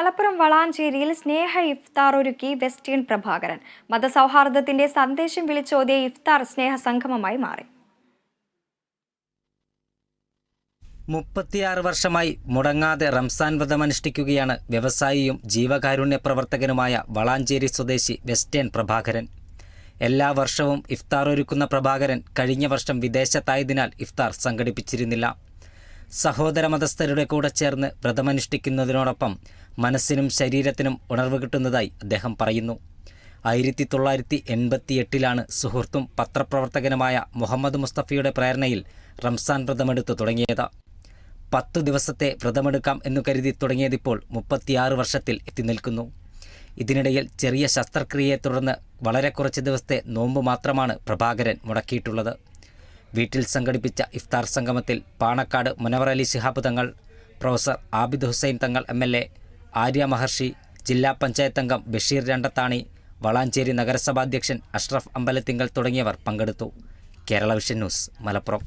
മലപ്പുറം വളാഞ്ചേരിയിൽ സ്നേഹ ഇഫ്താർ ഒരുക്കി വെസ്റ്റേൺ പ്രഭാകരൻ. മതസൗഹാർദ്ദത്തിന്റെ സന്ദേശം വിളിച്ചോതിയ ഇഫ്താർ സ്നേഹ സംഗമമായി മാറി. മുപ്പത്തിയാറ് വർഷമായി മുടങ്ങാതെ റംസാൻ വ്രതമനുഷ്ഠിക്കുകയാണ് വ്യവസായിയും ജീവകാരുണ്യ പ്രവർത്തകനുമായ വളാഞ്ചേരി സ്വദേശി വെസ്റ്റേൺ പ്രഭാകരൻ. എല്ലാ വർഷവും ഇഫ്താർ ഒരുക്കുന്ന പ്രഭാകരൻ കഴിഞ്ഞ വർഷം വിദേശത്തായതിനാൽ ഇഫ്താർ സംഘടിപ്പിച്ചിരുന്നില്ല. സഹോദര മതസ്ഥരുടെ കൂടെ ചേർന്ന് വ്രതമനുഷ്ഠിക്കുന്നതിനോടൊപ്പം മനസ്സിനും ശരീരത്തിനും ഉണർവ് കിട്ടുന്നതായി അദ്ദേഹം പറയുന്നു. ആയിരത്തി തൊള്ളായിരത്തി എൺപത്തി എട്ടിലാണ് സുഹൃത്തും പത്രപ്രവർത്തകനുമായ മുഹമ്മദ് മുസ്തഫയുടെ പ്രേരണയിൽ റംസാൻ വ്രതമെടുത്തു തുടങ്ങിയത്. പത്തു ദിവസത്തെ വ്രതമെടുക്കാം എന്നു കരുതി തുടങ്ങിയതിപ്പോൾ മുപ്പത്തിയാറ് വർഷത്തിൽ എത്തി നിൽക്കുന്നു. ഇതിനിടയിൽ ചെറിയ ശസ്ത്രക്രിയയെ തുടർന്ന് വളരെ കുറച്ച് ദിവസത്തെ നോമ്പ് മാത്രമാണ് പ്രഭാകരൻ മുടക്കിയിട്ടുള്ളത്. വീട്ടിൽ സംഘടിപ്പിച്ച ഇഫ്താർ സംഗമത്തിൽ Panakkad Munavar Ali Shihab Thangal professor Abid Hussain Thangal M L A Arya Maharshi ജില്ലാ പഞ്ചായത്ത് അംഗം ബഷീർ രണ്ടത്താണി വളാഞ്ചേരി നഗരസഭാധ്യക്ഷൻ അഷ്റഫ് അമ്പലത്തിങ്കൽ തുടങ്ങിയവർ പങ്കെടുത്തു. Kerala vision news Malappuram.